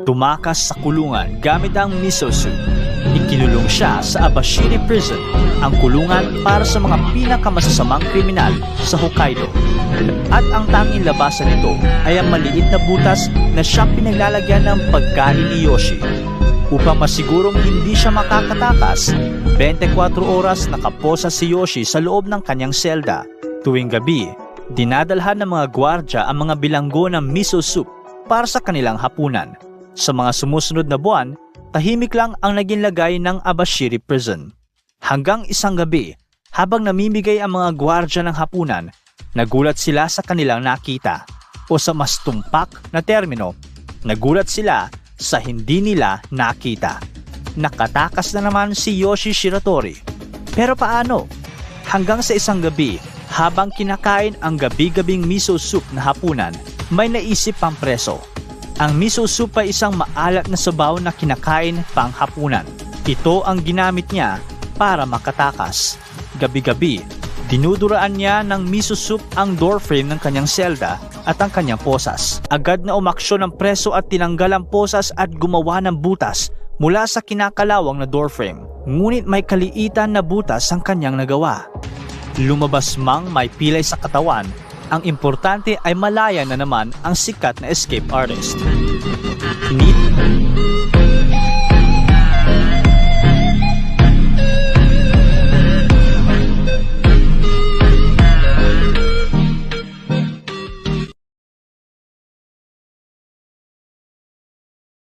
Tumakas sa kulungan gamit ang miso soup. Ikinulong siya sa Abashiri Prison, ang kulungan para sa mga pinakamasasamang kriminal sa Hokkaido. At ang tanging labasan nito ay ang maliit na butas na siyang pinaglalagyan ng pagkain ni Yoshi. Upang masigurong hindi siya makakatakas, 24 oras nakaposa si Yoshi sa loob ng kanyang selda. Tuwing gabi, dinadalhan ng mga gwardya ang mga bilanggo ng miso soup para sa kanilang hapunan. Sa mga sumusunod na buwan, tahimik lang ang naging lagay ng Abashiri Prison. Hanggang isang gabi, habang namimigay ang mga gwardya ng hapunan, nagulat sila sa kanilang nakita. O sa mas tumpak na termino, nagulat sila sa hindi nila nakita. Nakatakas na naman si Yoshi Shiratori. Pero paano? Hanggang sa isang gabi, habang kinakain ang gabi-gabing miso soup na hapunan, may naisip pang preso. Ang miso soup ay isang maalat na sabaw na kinakain pang hapunan. Ito ang ginamit niya para makatakas. Gabi-gabi, dinuduraan niya ng miso soup ang doorframe ng kanyang selda at ang kanyang posas. Agad na umaksyon ng preso at tinanggal ang posas at gumawa ng butas mula sa kinakalawang na doorframe. Ngunit may kaliitan na butas ang kanyang nagawa. Lumabas mang may pilay sa katawan, ang importante ay malaya na naman ang sikat na escape artist. Ni